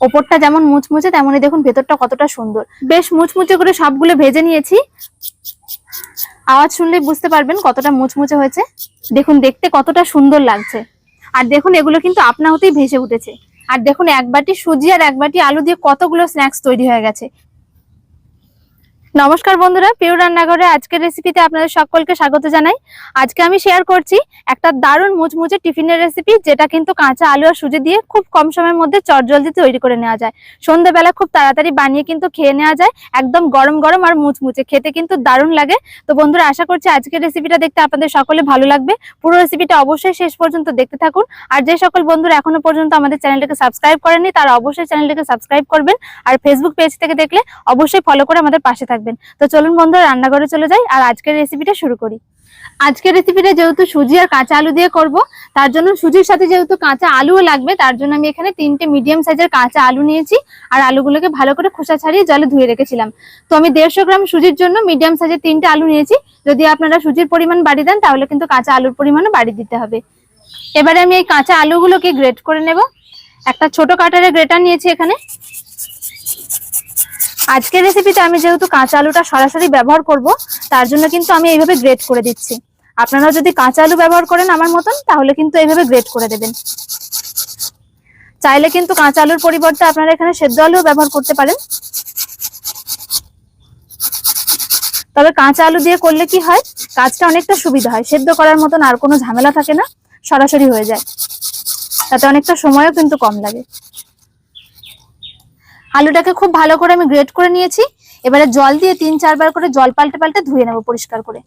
ওপরটা যেমন মুচমুচে, তেমনই দেখুন ভেতরটা কতটা সুন্দর। বেশ মুচমুচে করে সবগুলো ভেজে নিয়েছি। আওয়াজ শুনলেই বুঝতে পারবেন কতটা মুচমুচে হয়েছে। দেখুন, দেখতে কতটা সুন্দর লাগছে। আর দেখুন, এগুলো কিন্তু আপনা হতেই ভেসে উঠেছে। আর দেখুন, এক বাটি সুজি আর এক বাটি আলু দিয়ে কতগুলো স্ন্যাক্স তৈরি হয়ে গেছে। নমস্কার বন্ধুরা প্রিয় রান্নাঘরে আজকের রেসিপিতে আপনাদের সকলকে স্বাগত জানাই। আজকে আমি শেয়ার করছি একটা দারুণ মুচমুচে টিফিনের রেসিপি যেটা কিন্তু কাঁচা আলু আর সুজি দিয়ে খুব কম সময়ের মধ্যে চটজলদি তৈরি করে নেওয়া যায়। সন্ধ্যাবেলা খুব তাড়াতাড়ি বানিয়ে কিন্তু খেয়ে নেওয়া যায়, একদম গরম গরম আর মুচমুচে। খেতে কিন্তু দারুণ লাগে। তো বন্ধুরা, আশা করছি আজকের রেসিপিটা দেখতে আপনাদের সকলে ভালো লাগবে। পুরো রেসিপিটা অবশ্যই শেষ পর্যন্ত দেখতে থাকুন। আর যে সকল বন্ধুরা এখনও পর্যন্ত আমাদের চ্যানেলটাকে সাবস্ক্রাইব করেনি তারা অবশ্যই চ্যানেলটাকে সাবস্ক্রাইব করবেন। আর ফেসবুক পেজ থেকে দেখলে অবশ্যই ফলো করে আমাদের পাশে থাকবেন। তো চলুন বন্ধুরা, রান্নাঘরে চলে যাই আর আজকের রেসিপিটা শুরু করি। আজকের রেসিপিটা যেহেতু সুজি আর কাঁচা আলু দিয়ে করব, তার জন্য সুজির সাথে যেহেতু কাঁচা আলুও লাগবে, তার জন্য আমি এখানে তিনটে মিডিয়াম সাইজের কাঁচা আলু নিয়েছি আর আলুগুলোকে ভালো করে খোসা ছাড়িয়ে জলে ধুয়ে রেখেছিলাম। তো আমি দেড়শো গ্রাম সুজির জন্য মিডিয়াম সাইজের তিনটে আলু নিয়েছি। যদি আপনারা সুজির পরিমাণ বাড়িয়ে দেন, তাহলে কিন্তু কাঁচা আলুর পরিমাণও বাড়িয়ে দিতে হবে। এবারে আমি এই কাঁচা আলুগুলোকে গ্রেট করে নেব। একটা ছোট কাটারের গ্রেটার নিয়েছি এখানে। আজকের রেসিপিতে আমি যেহেতু কাঁচা আলুটা সরাসরি ব্যবহার করব, তার জন্য কিন্তু আমি এইভাবে গ্রেট করে দিচ্ছি। আপনারা যদি কাঁচা আলু ব্যবহার করেন আমার মতন, তাহলে কিন্তু এইভাবে গ্রেট করে দেবেন। চাইলে কিন্তু কাঁচা আলুর পরিবর্তে আপনারা এখানে সেদ্ধ আলুও ব্যবহার করতে পারেন। তবে কাঁচা আলু দিয়ে করলে কি হয়? কাজটা অনেকটা সুবিধা হয়। সেদ্ধ করার মতন আর কোনো ঝামেলা থাকে না। সরাসরি হয়ে যায়। তাতে অনেকটা সময়ও কিন্তু কম লাগে। আলুটাকে খুব ভালো করে আমি গ্রেট করে নিয়েছি। এবারে জল দিয়ে তিন চারবার করে জল পাল্টে পাল্টে ধুয়ে নেব পরিষ্কার করে।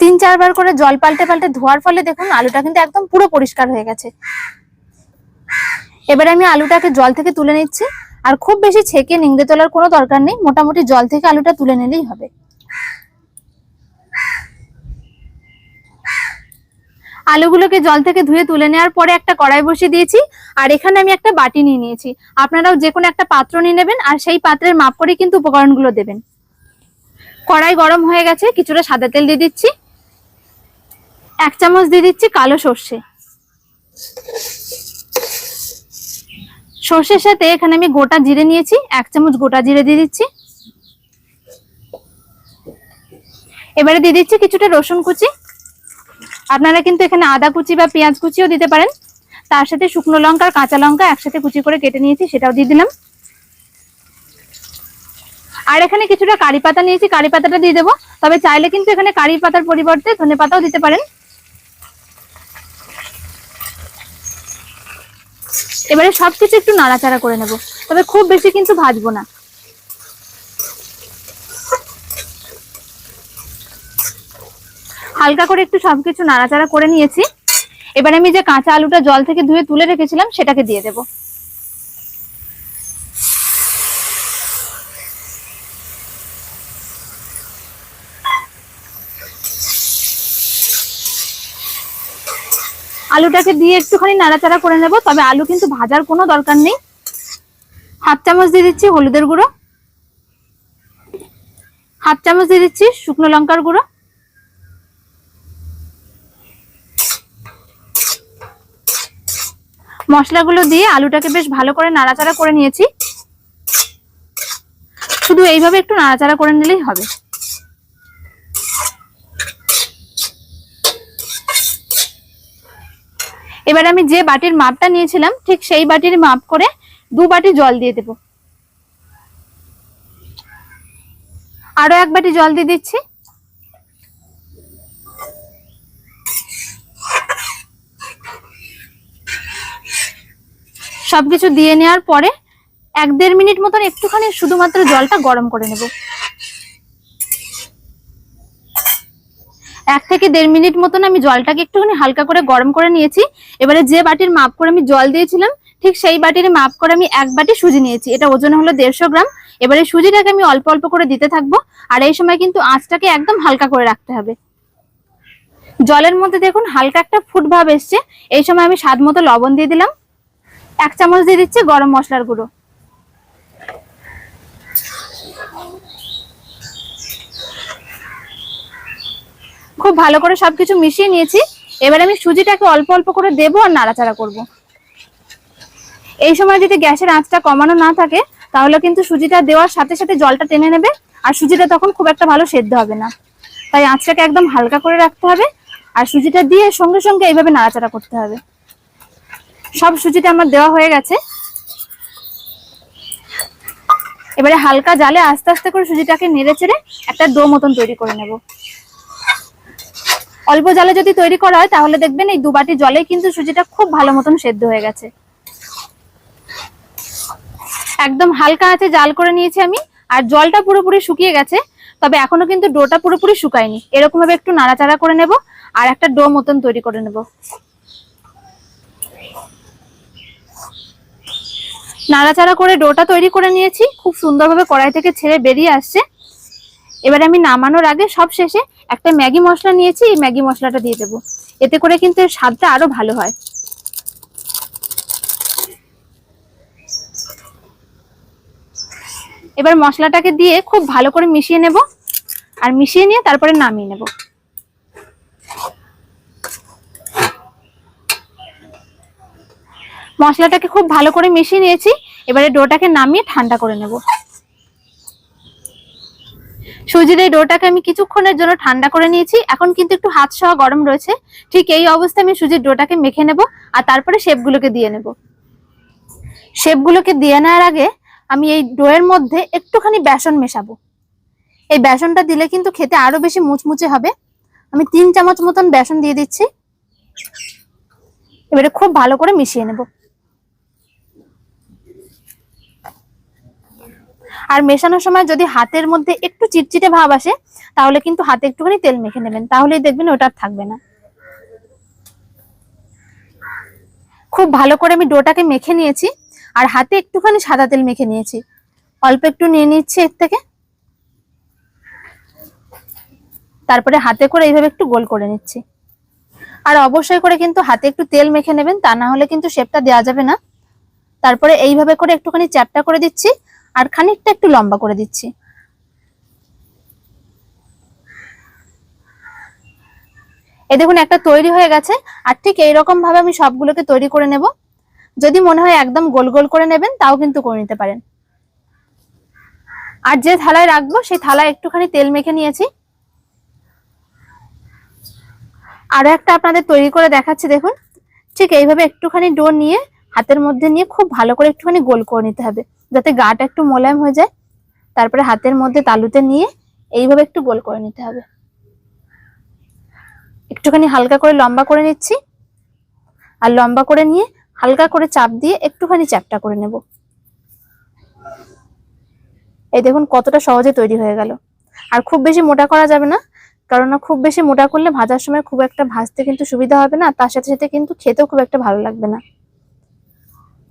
তিন চারবার করে জল পাল্টে পাল্টে ধোয়ার ফলে দেখুন আলুটা কিন্তু একদম পুরো পরিষ্কার হয়ে গেছে। এবারে আমি আলুটাকে জল থেকে তুলে নিচ্ছি। আর খুব বেশি ছেঁকে নিংড়ে তোলার কোনো দরকার নেই। মোটামুটি জল থেকে আলুটা তুলে নিলেই হবে। আলুগুলোকে জল থেকে ধুয়ে তুলে নেওয়ার পরে একটা কড়াই বসিয়ে দিয়েছি। আর এখানে আমি একটা বাটি নিয়ে নিয়েছি। আপনারাও যে কোনো একটা পাত্র নিয়ে নেবেন আর সেই পাত্রের মাপ করে কিন্তু উপকরণগুলো দেবেন। কড়াই গরম হয়ে গেছে, কিছুটা সাদা তেল দিয়ে দিচ্ছি। এক চামচ দিয়ে দিচ্ছি কালো সর্ষে। সর্ষের সাথে এখানে আমি গোটা জিরে নিয়েছি, এক চামচ গোটা জিরে দিয়ে দিচ্ছি। এবারে দিয়ে দিচ্ছি কিছুটা রসুন কুচি। আপনারা কিন্তু এখানে আদা কুচি বা পেঁয়াজ কুচিও দিতে পারেন। তার সাথে শুকনো লঙ্কা আর কাঁচা লঙ্কা একসাথে কুচি করে কেটে নিয়েছি, সেটাও দিয়ে দিলাম। আর এখানে কিছুটা কারি পাতা নিয়েছি, কারি পাতাটা দিয়ে দেবো। তবে চাইলে কিন্তু এখানে কারি পাতার পরিবর্তে ধনে পাতাও দিতে পারেন। এবারে সবকিছু একটু নাড়াচাড়া করে নেব। তবে খুব বেশি কিন্তু ভাজবো না। হালকা করে একটু সবকিছু নাড়াচাড়া করে নিয়েছি। এবার আমি যে কাঁচা আলুটা জল থেকে ধুয়ে তুলে রেখেছিলাম, সেটাকে দিয়ে দেব। আলুটাকে দিয়ে একটুখানি নাড়াচাড়া করে নেব, তবে আলু কিন্তু ভাজার কোনো দরকার নেই। হাফ চামচ দিয়ে দিচ্ছি হলুদের গুঁড়ো। হাফ চামচ দিয়ে দিচ্ছি শুকনো লঙ্কার গুঁড়ো। মশলাগুলো দিয়ে আলুটাকে বেশ ভালো করে নাড়াচাড়া করে নিয়েছি। শুধু এইভাবে একটু নাড়াচাড়া করে নিলেই হবে। এবার আমি যে বাটির মাপটা নিয়েছিলাম, ঠিক সেই বাটির মাপ করে দু বাটি জল দিয়ে দেব। আরও এক বাটি জল দিয়ে দিচ্ছি। সবকিছু দিয়ে নেওয়ার পরে এক দেড় মিনিট মতন একটুখানি শুধুমাত্র জলটা গরম করে নেব। এক থেকে দেড় মিনিট মতন আমি জলটাকে একটুখানি হালকা করে গরম করে নিয়েছি। এবারে যে বাটির মাপ করে আমি জল দিয়েছিলাম, ঠিক সেই বাটির মাপ করে আমি এক বাটি সুজি নিয়েছি। এটা ওজন হলো দেড়শো গ্রাম। এবারে সুজিটাকে আমি অল্প অল্প করে দিতে থাকব। আর এই সময় কিন্তু আঁচটাকে একদম হালকা করে রাখতে হবে। জলের মধ্যে দেখুন হালকা একটা ফুট ভাব এসছে। এই সময় আমি স্বাদ মতো লবণ দিয়ে দিলাম। এক চামচ দিয়ে দিচ্ছি গরম মশলার গুঁড়ো। খুব ভালো করে সবকিছু মিশিয়ে নিয়েছি। এবার আমি সুজিটাকে অল্প অল্প করে দেবো আর নাড়াচাড়া করব। এই সময় যদি গ্যাসের আঁচটা কমানো না থাকে, তাহলে কিন্তু সুজিটা দেওয়ার সাথে সাথে জলটা টেনে নেবে আর সুজিটা তখন খুব একটা ভালো সেদ্ধ হবে না। তাই আঁচটাকে একদম হালকা করে রাখতে হবে আর সুজিটা দিয়ে সঙ্গে সঙ্গে এইভাবে নাড়াচাড়া করতে হবে। সব সুজিটা আমার দেওয়া হয়ে গেছে। এবারে হালকা জালে আস্তে আস্তে করে সুজিটাকে নেড়ে চেড়ে একটা ডো মতন তৈরি করে নেব। অল্প জালে যদি তৈরি করা হয়, তাহলে দেখবেন এই দু বাটি জলে কিন্তু সুজিটা খুব ভালো মতন সেদ্ধ হয়ে গেছে। একদম হালকা আছে, জাল করে নিয়েছি আমি, আর জলটা পুরোপুরি শুকিয়ে গেছে, তবে এখনও কিন্তু ডোটা পুরোপুরি শুকায়নি। এরকম ভাবে একটু নাড়াচাড়া করে নেব, আর একটা ডো মতন তৈরি করে নেব। নাড়াচাড়া করে ডোটা তৈরি করে নিয়েছি। খুব সুন্দরভাবে কড়াই থেকে ছেড়ে বেরিয়ে আসছে। এবারে আমি নামানোর আগে সব শেষে একটা ম্যাগি মশলা নিয়েছি, এই ম্যাগি মশলাটা দিয়ে দেবো। এতে করে কিন্তু স্বাদটা আরও ভালো হয়। এবার মশলাটাকে দিয়ে খুব ভালো করে মিশিয়ে নেব। আর মিশিয়ে নিয়ে তারপরে নামিয়ে নেব। মশলাটাকে খুব ভালো করে মিশিয়ে নিয়েছি। এবারে ডোটাকে নামিয়ে ঠান্ডা করে নেব। সুজির এই ডোটাকে আমি কিছুক্ষণের জন্য ঠান্ডা করে নিয়েছি। এখন কিন্তু একটু হাত সহ গরম রয়েছে। ঠিক এই অবস্থায় আমি সুজির ডোটাকে মেখে নেব আর তারপরে শেপগুলোকে দিয়ে নেব। শেপগুলোকে দিয়ে নেওয়ার আগে আমি এই ডোয়ের মধ্যে একটুখানি বেসন মেশাবো। এই বেসনটা দিলে কিন্তু খেতে আরও বেশি মুচমুচে হবে। আমি তিন চামচ মতন বেসন দিয়ে দিচ্ছি। এবারে খুব ভালো করে মিশিয়ে নেব। আর মেশানোর সময় যদি হাতের মধ্যে একটু চিটচিটে ভাব আসে, তাহলে কিন্তু হাতে একটুখানি তেল মেখে নেবেন। তাহলেই দেখবেন ওটা থাকবে না। খুব ভালো করে আমি ডোটাকে মেখে নিয়েছি, আর হাতে একটুখানি সাদা তেল মেখে নিয়েছি। অল্প একটু নিয়ে নিচ্ছি এর থেকে। তারপরে হাতে করে এইভাবে একটু গোল করে নিচ্ছি। আর অবশ্যই করে কিন্তু হাতে একটু তেল মেখে নেবেন, তা না হলে কিন্তু শেপটা দেওয়া যাবে না। তারপরে এইভাবে করে একটুখানি চ্যাপটা করে দিচ্ছি আর খানিকটা একটু লম্বা করে দিচ্ছি। এ দেখুন, একটা তৈরি হয়ে গেছে, আর ঠিক এইরকম ভাবে আমি সবগুলোকে তৈরি করে নেব। যদি মনে হয় একদম গোল গোল করে নেবেন, তাও কিন্তু করে নিতে পারেন। আর যে থালায় রাখব, সেই থালায় একটুখানি তেল মেখে নিয়েছি। আরও একটা আপনাদের তৈরি করে দেখাচ্ছি, দেখুন। ঠিক এইভাবে একটুখানি ডো নিয়ে হাতের মধ্যে নিয়ে খুব ভালো করে একটুখানি গোল করে নিতে হবে। যাতে গাটা একটু মোলায়েম হয়ে যায়। তারপরে হাতের মধ্যে তালুতে নিয়ে এইভাবে একটু গোল করে নিতে হবে। একটুখানি হালকা করে লম্বা করে নিচ্ছি। আর লম্বা করে নিয়ে হালকা করে চাপ দিয়ে একটুখানি চ্যাপটা করে নেব। এই দেখুন কতটা সহজে তৈরি হয়ে গেল। আর খুব বেশি মোটা করা যাবে না কারণ খুব বেশি মোটা করলে ভাজার সময় খুব একটা ভাজতে কিন্তু সুবিধা হবে না, তার সাথে সাথে কিন্তু খেতেও খুব একটা ভালো লাগবে না।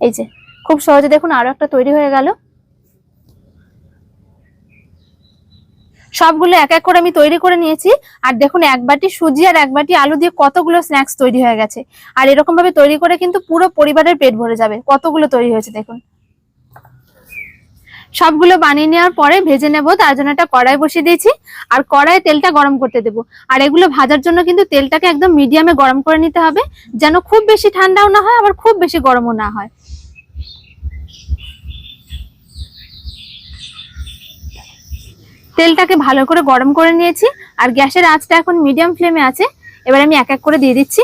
এই যে, খুব সহজে দেখুন আরও একটা তৈরি হয়ে গেল। সবগুলো এক এক করে আমি তৈরি করে নিয়েছি। আর দেখুন, এক বাটি সুজি আর এক বাটি আলু দিয়ে কতগুলো স্ন্যাক্স তৈরি হয়ে গেছে। আর এরকম ভাবে তৈরি করে কিন্তু পুরো পরিবারের পেট ভরে যাবে। কতগুলো তৈরি হয়েছে দেখুন। সবগুলো বানিয়ে নেওয়ার পরে ভেজে নেব, তার জন্য একটা কড়াই বসিয়ে দিয়েছি। আর কড়াই তেলটা গরম করতে দেবো। আর এগুলো ভাজার জন্য কিন্তু তেলটাকে একদম মিডিয়ামে গরম করে নিতে হবে, যেন খুব বেশি ঠান্ডাও না হয়, আবার খুব বেশি গরমও না হয়। তেলটাকে ভালো করে গরম করে নিয়েছি। আর গ্যাসের আঁচটা এখন মিডিয়াম ফ্লেমে আছে। এবার আমি এক এক করে দিয়ে দিচ্ছি।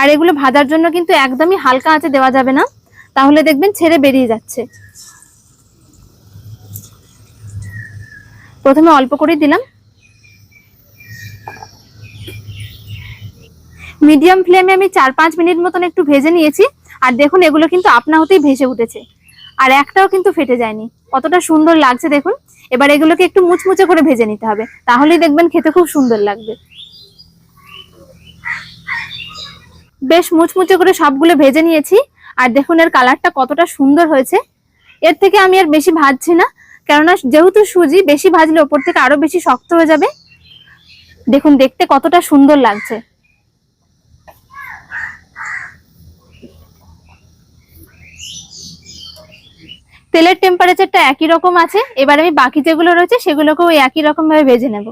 আর এগুলো ভাজার জন্য কিন্তু একদমই হালকা আঁচে দেওয়া যাবে না। তাহলে দেখবেন ছেড়ে বেরিয়ে যাচ্ছে। প্রথমে অল্প করে দিলাম। মিডিয়াম ফ্লেমে আমি চার পাঁচ মিনিট মতন একটু ভেজে নিয়েছি। আর দেখুন, এগুলো কিন্তু আপনা হতেই ভেসে উঠেছে। আর একটাও কিন্তু ফেটে যায়নি। কতটা সুন্দর লাগছে দেখুন। এবার এগুলোকে একটু মুচমুচে করে ভেজে নিতে হবে। তাহলেই দেখবেন খেতে খুব সুন্দর লাগবে। বেশ মুচমুচে করে সবগুলো ভেজে নিয়েছি। আর দেখুন এর কালারটা কতটা সুন্দর হয়েছে। এর থেকে আমি আর বেশি ভাজছি না। কেননা যেহেতু সুজি, বেশি ভাজলে ওপর থেকে আরও বেশি শক্ত হয়ে যাবে। দেখুন, দেখতে কতটা সুন্দর লাগছে। তেলের টেম্পারেচারটা একই রকম আছে। এবার আমি বাকি যেগুলো রয়েছে, সেগুলোকেও একই রকম ভাবে ভেজে নেব।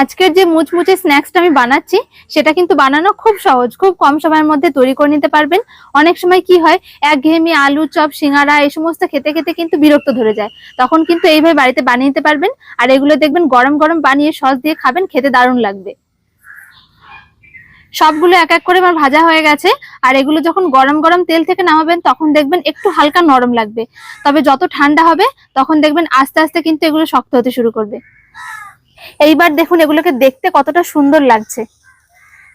আজকের যে মুচমুচে স্ন্যাক্সটা আমি বানাচ্ছি, সেটা কিন্তু বানানো খুব সহজ। খুব কম সময়ের মধ্যে তৈরি করে নিতে পারবেন। অনেক সময় কি হয়, একঘেয়েমি আলু, চপ, সিঙ্গারা, এই সমস্ত খেতে খেতে কিন্তু বিরক্ত ধরে যায়। তখন কিন্তু এইভাবে বাড়িতে বানিয়ে নিতে পারবেন। আর এগুলো দেখবেন গরম গরম বানিয়ে সস দিয়ে খাবেন, খেতে দারুণ লাগবে। সবগুলো এক এক করে আমার ভাজা হয়ে গেছে। আর এগুলো যখন গরম গরম তেল থেকে নামাবেন, তখন দেখবেন একটু হালকা নরম লাগবে। তবে যত ঠান্ডা হবে, তখন দেখবেন আস্তে আস্তে কিন্তু এগুলো শক্ত হতে শুরু করবে। এইবার দেখুন এগুলোকে দেখতে কতটা সুন্দর লাগছে।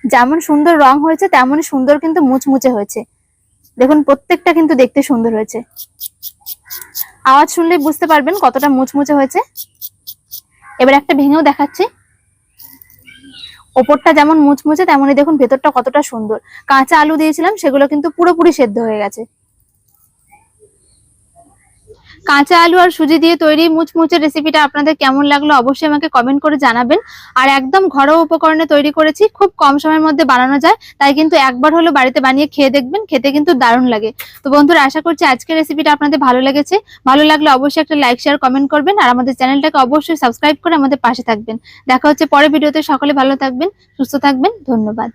যেমন সুন্দর রং হয়েছে, তেমনই সুন্দর কিন্তু মুচমুচে হয়েছে। দেখুন প্রত্যেকটা কিন্তু দেখতে সুন্দর হয়েছে। আওয়াজ শুনলে বুঝতে পারবেন কতটা মুচমুচে হয়েছে। এবার একটা ভেঙেও দেখাচ্ছি। ওপরটা যেমন মুচমুচে, তেমনই দেখুন ভেতরটা কতটা সুন্দর। কাঁচা আলু দিয়েছিলাম, সেগুলো কিন্তু পুরোপুরি সেদ্ধ হয়ে গেছে। কাঁচা আলু আর সুজি দিয়ে তৈরি মুচমুচে রেসিপিটা আপনাদের কেমন লাগল অবশ্যই আমাকে কমেন্ট করে জানাবেন। আর একদম ঘরোয়া উপকরণে তৈরি করেছি, খুব কম সময়ের মধ্যে বানানো যায়, তাই কিন্তু একবার হলো বাড়িতে বানিয়ে খেয়ে দেখবেন, খেতে কিন্তু দারুণ লাগে। তো বন্ধুরা, আশা করছি আজকের রেসিপিটা আপনাদের ভালো লেগেছে। ভালো লাগলে অবশ্যই একটা লাইক শেয়ার কমেন্ট করবেন, আর আমাদের চ্যানেলটাকে অবশ্যই সাবস্ক্রাইব করে আমাদের পাশে থাকবেন। দেখা হচ্ছে পরের ভিডিওতে, সকলে ভালো থাকবেন, সুস্থ থাকবেন, ধন্যবাদ।